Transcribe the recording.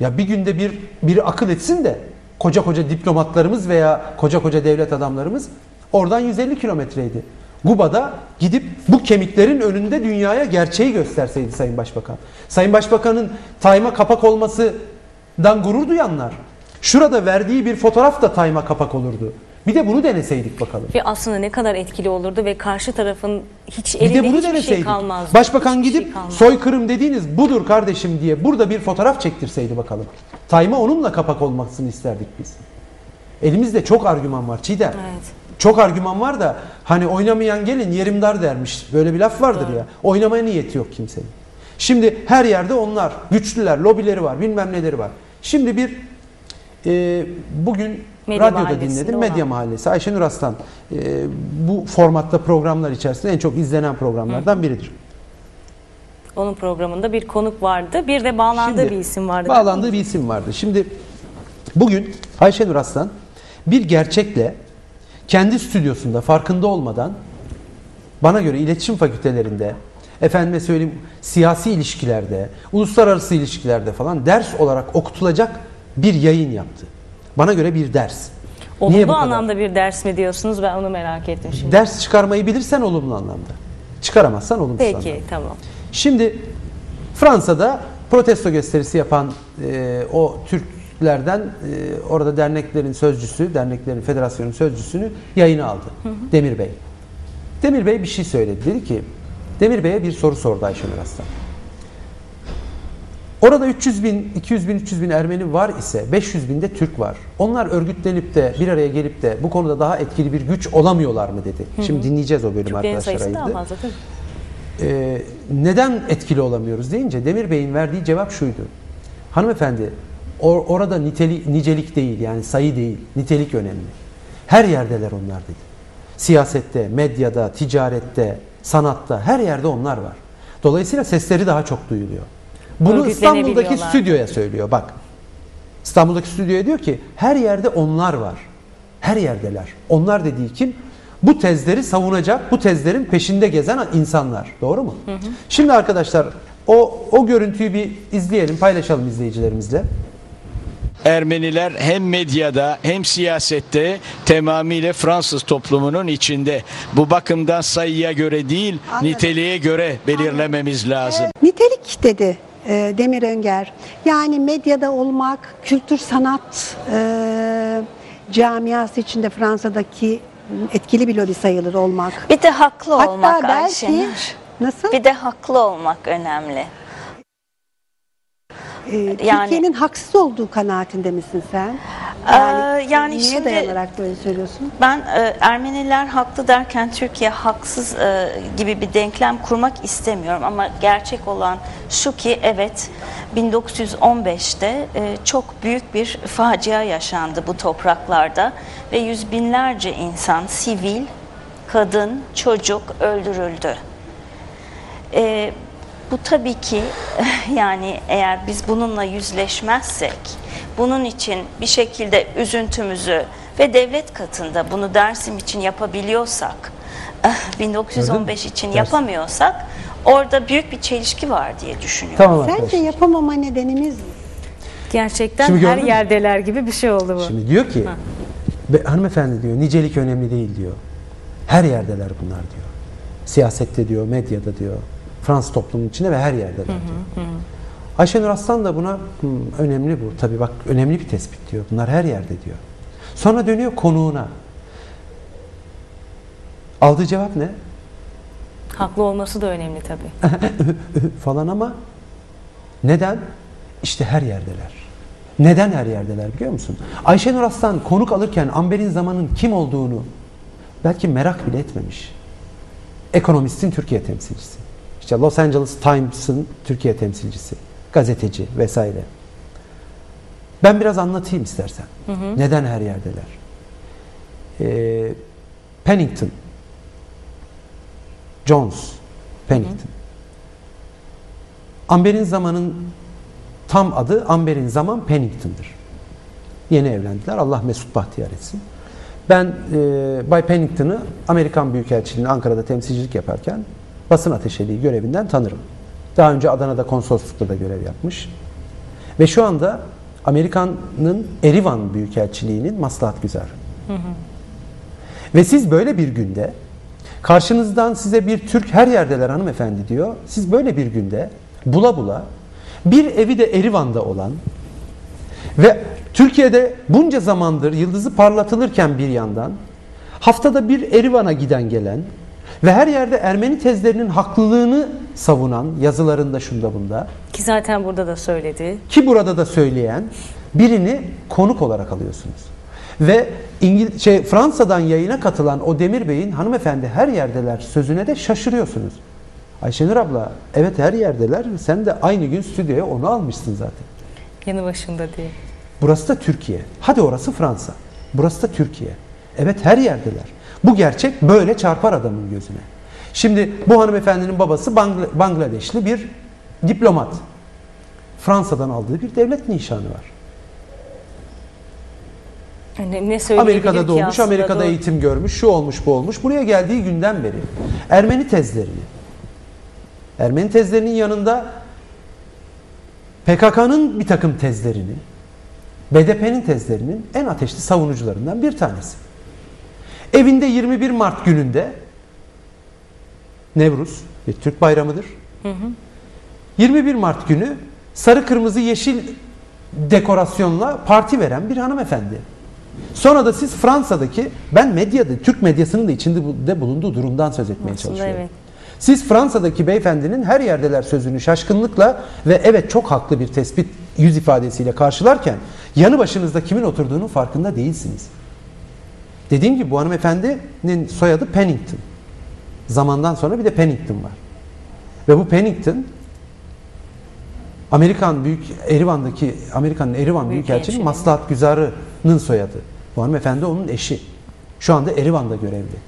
Ya bir günde bir bir akıl etsin de koca koca diplomatlarımız veya koca koca devlet adamlarımız oradan 150 kilometreydi. Guba'da gidip bu kemiklerin önünde dünyaya gerçeği gösterseydi Sayın Başbakan. Sayın Başbakan'ın tayma kapak olmasından gurur duyanlar. Şurada verdiği bir fotoğraf da tayma kapak olurdu. Bir de bunu deneseydik bakalım. Ve aslında ne kadar etkili olurdu ve karşı tarafın hiç Bir elinde de bunu hiçbir şey deneseydik. kalmazdı. Başbakan Hiçbir şey gidip kalmazdı. soykırım dediğiniz budur kardeşim diye burada bir fotoğraf çektirseydi bakalım. Tayma onunla kapak olmasını isterdik biz. Elimizde çok argüman var Çiğdem. Evet. Çok argüman var da hani oynamayan gelin yerim dar dermiş. Böyle bir laf vardır ya. Oynamaya niyeti yok kimsenin. Şimdi her yerde onlar. Güçlüler, lobileri var, bilmem neleri var. Şimdi bir e, bugün Medya radyoda dinledim. olan. Medya Mahallesi. Ayşenur Aslan e, bu formatta programlar içerisinde en çok izlenen programlardan biridir. Onun programında bir konuk vardı. Bir de bağlandığı Şimdi, bir isim vardı. Bağlandığı bir isim vardı. Şimdi bugün Ayşenur Aslan bir gerçekle kendi stüdyosunda farkında olmadan bana göre iletişim fakültelerinde efendime söyleyeyim siyasi ilişkilerde, uluslararası ilişkilerde falan ders olarak okutulacak bir yayın yaptı. Bana göre bir ders. Olumlu bu kadar? anlamda bir ders mi diyorsunuz? Ben onu merak ettim şimdi. Ders çıkarmayı bilirsen olumlu anlamda. Çıkaramazsan olumsuz anlamda. Peki tamam. Şimdi Fransa'da protesto gösterisi yapan e, o Türklerden e, orada derneklerin sözcüsü, derneklerin federasyonun sözcüsünü yayına aldı. Demir Bey. Demir Bey bir şey söyledi. Dedi ki Demir Bey'e bir soru sordu Ayşenur Aslan. Orada 300 bin, 200 bin, 300 bin Ermeni var ise 500 bin de Türk var. Onlar örgütlenip de bir araya gelip de bu konuda daha etkili bir güç olamıyorlar mı dedi. Şimdi dinleyeceğiz o bölümü Türklerin arkadaşlar. sayısı ayırdı. fazla tabii. Ee, neden etkili olamıyoruz deyince Demir Bey'in verdiği cevap şuydu. Hanımefendi or- orada niteli, nicelik değil yani sayı değil nitelik önemli. Her yerdeler onlar dedi. Siyasette, medyada, ticarette, sanatta her yerde onlar var. Dolayısıyla sesleri daha çok duyuluyor. Bunu İstanbul'daki stüdyoya söylüyor bak. İstanbul'daki stüdyoya diyor ki her yerde onlar var. Her yerdeler. Onlar dediği kim? Bu tezleri savunacak, bu tezlerin peşinde gezen insanlar. Doğru mu? Şimdi arkadaşlar o o görüntüyü bir izleyelim, paylaşalım izleyicilerimizle. Ermeniler hem medyada hem siyasette tamamıyla Fransız toplumunun içinde. Bu bakımdan sayıya göre değil, niteliğe göre belirlememiz lazım. Nitelik dedi e, Demir Önger. Yani medyada olmak, kültür sanat e, camiası içinde Fransa'daki etkili bir lobi sayılır olmak. Bir de haklı Hatta olmak belki nasıl? Bir de haklı olmak önemli. E, yani- Türkiye'nin haksız olduğu kanaatinde misin sen? Ee, yani niye şimdi- dayanarak böyle söylüyorsun? Ben e, Ermeniler haklı derken Türkiye haksız e, gibi bir denklem kurmak istemiyorum ama gerçek olan şu ki evet 1915'te e, çok büyük bir facia yaşandı bu topraklarda ve yüz binlerce insan sivil, kadın, çocuk öldürüldü. E, bu tabii ki yani eğer biz bununla yüzleşmezsek, bunun için bir şekilde üzüntümüzü ve devlet katında bunu Dersim için yapabiliyorsak, 1915 için Dersim. yapamıyorsak orada büyük bir çelişki var diye düşünüyorum. Tamam Sence yapamama nedenimiz Gerçekten Şimdi her mü? yerdeler gibi bir şey oldu bu. Şimdi diyor ki "Be- hanımefendi diyor nicelik önemli değil diyor. Her yerdeler bunlar diyor. Siyasette diyor, medyada diyor. Fransız toplumunun içinde ve her yerdeler diyor. Ayşenur Aslan da buna "Hmm, önemli bu. Tabii bak önemli bir tespit diyor. Bunlar her yerde diyor. Sonra dönüyor konuğuna. Aldığı cevap ne? Haklı olması da önemli tabii. falan ama neden? İşte her yerdeler. Neden her yerdeler biliyor musun? Ayşenur Aslan konuk alırken Amber'in zamanın kim olduğunu belki merak bile etmemiş. Ekonomistin Türkiye temsilcisi. İşte Los Angeles Times'ın Türkiye temsilcisi. Gazeteci vesaire. Ben biraz anlatayım istersen. Neden her yerdeler? Ee, Pennington. Jones. Pennington. Amber'in zamanın tam adı Amber'in zaman Pennington'dır. Yeni evlendiler. Allah mesut bahtiyar etsin. Ben e, Bay Pennington'ı Amerikan Büyükelçiliği'nin Ankara'da temsilcilik yaparken basın ateşeliği görevinden tanırım. Daha önce Adana'da konsoloslukta da görev yapmış. Ve şu anda Amerika'nın Erivan Büyükelçiliği'nin maslahat güzarı. Ve siz böyle bir günde karşınızdan size bir Türk her yerdeler hanımefendi diyor. Siz böyle bir günde bula bula bir evi de Erivan'da olan ve Türkiye'de bunca zamandır yıldızı parlatılırken bir yandan haftada bir Erivan'a giden gelen ve her yerde Ermeni tezlerinin haklılığını savunan yazılarında şunda bunda Ki zaten burada da söyledi. ki burada da söyleyen birini konuk olarak alıyorsunuz. Ve İngil şey Fransa'dan yayına katılan o Demir Bey'in hanımefendi her yerdeler sözüne de şaşırıyorsunuz. Ayşenur abla evet her yerdeler sen de aynı gün stüdyoya onu almışsın zaten. Yanı başında diye. Burası da Türkiye. Hadi orası Fransa. Burası da Türkiye. Evet her yerdeler. Bu gerçek böyle çarpar adamın gözüne. Şimdi bu hanımefendinin babası Bangla- Bangladeşli bir diplomat. Fransa'dan aldığı bir devlet nişanı var. Yani ne söyleyebilir Amerika'da doğmuş, aslında? Amerika'da Doğru. eğitim görmüş, şu olmuş, bu olmuş. Buraya geldiği günden beri Ermeni tezlerini, Ermeni tezlerinin yanında PKK'nın bir takım tezlerini, BDP'nin tezlerinin en ateşli savunucularından bir tanesi. Evinde 21 Mart gününde Nevruz bir Türk bayramıdır. 21 Mart günü sarı kırmızı yeşil dekorasyonla parti veren bir hanımefendi. Sonra da siz Fransa'daki ben medyada Türk medyasının da içinde de bulunduğu durumdan söz etmeye Aslında çalışıyorum. evet. Siz Fransa'daki beyefendinin her yerdeler sözünü şaşkınlıkla ve evet çok haklı bir tespit yüz ifadesiyle karşılarken yanı başınızda kimin oturduğunun farkında değilsiniz. Dediğim gibi bu hanımefendinin soyadı Pennington. Zamandan sonra bir de Pennington var. Ve bu Pennington Amerikan büyük Erivan'daki Amerika'nın Erivan Büyükelçiliği. Maslahat Güzarı'nın soyadı. Bu hanımefendi onun eşi. Şu anda Erivan'da görevli.